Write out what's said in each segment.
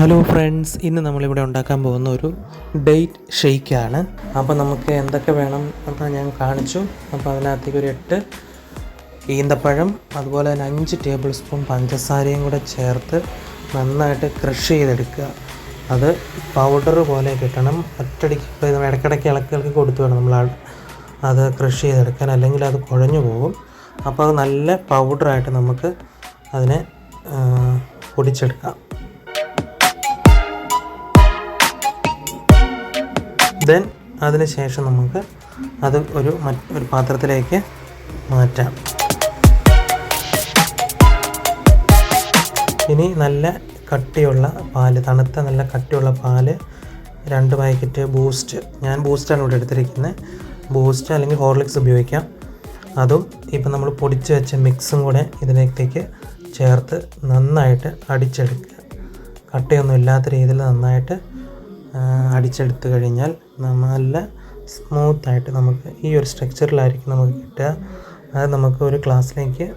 Hello friends ഇന്ന് നമ്മളിവിടെ ഉണ്ടാക്കാൻ പോകുന്ന ഒരു ഡേറ്റ് ഷെയ്ക്കാണ് അപ്പോൾ നമുക്ക് എന്തൊക്കെ വേണം എന്ന് ഞാൻ കാണിച്ചു. അപ്പോൾ അതിനകത്തേക്ക് ഒരു എട്ട് ഈന്തപ്പഴം അതുപോലെ തന്നെ അഞ്ച് ടേബിൾ സ്പൂൺ പഞ്ചസാരയും കൂടെ ചേർത്ത് നന്നായിട്ട് ക്രഷ് ചെയ്തെടുക്കുക. അത് പൗഡർ പോലെ കിട്ടണം. ഒറ്റടിക്ക് ഇടയ്ക്കിടയ്ക്ക് ഇളക്കി ഇളക്കി കൊടുത്തു വേണം നമ്മൾ അത് ക്രഷ് ചെയ്തെടുക്കാൻ. അല്ലെങ്കിൽ അത് കുഴഞ്ഞു പോകും. അപ്പോൾ അത് നല്ല പൗഡറായിട്ട് നമുക്ക് അതിനെ പൊടിച്ചെടുക്കാം. ദെൻ അതിന് ശേഷം നമുക്ക് അത് ഒരു ഒരു പാത്രത്തിലേക്ക് മാറ്റാം. ഇനി നല്ല കട്ടിയുള്ള പാൽ തണുത്ത നല്ല കട്ടിയുള്ള പാൽ രണ്ട് പാക്കറ്റ് ബൂസ്റ്റ്. ഞാൻ ബൂസ്റ്റാണ് ഇവിടെ എടുത്തിരിക്കുന്നത്. ബൂസ്റ്റ് അല്ലെങ്കിൽ ഹോർലിക്സ് ഉപയോഗിക്കാം. അതും ഇപ്പം നമ്മൾ പൊടിച്ച് വെച്ച മിക്സും കൂടെ ഇതിനകത്തേക്ക് ചേർത്ത് നന്നായിട്ട് അടിച്ചെടുക്കുക. കട്ടയൊന്നും ഇല്ലാത്ത രീതിയിൽ നന്നായിട്ട് അടിച്ചെടുത്ത് കഴിഞ്ഞാൽ നല്ല സ്മൂത്തായിട്ട് നമുക്ക് ഈ ഒരു സ്ട്രക്ചറിലായിരിക്കും നമുക്ക് കിട്ടുക. അത് നമുക്ക് ഒരു ക്ലാസ്സിലേക്ക്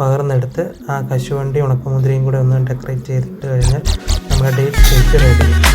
പകർന്നെടുത്ത് ആ കശുവണ്ടി ഉണക്കമുന്തിരിയും കൂടെ ഒന്ന് ഡെക്കറേറ്റ് ചെയ്തിട്ട് കഴിഞ്ഞാൽ നമ്മുടെ ഡേറ്റ് ഷേക്ക് റെഡി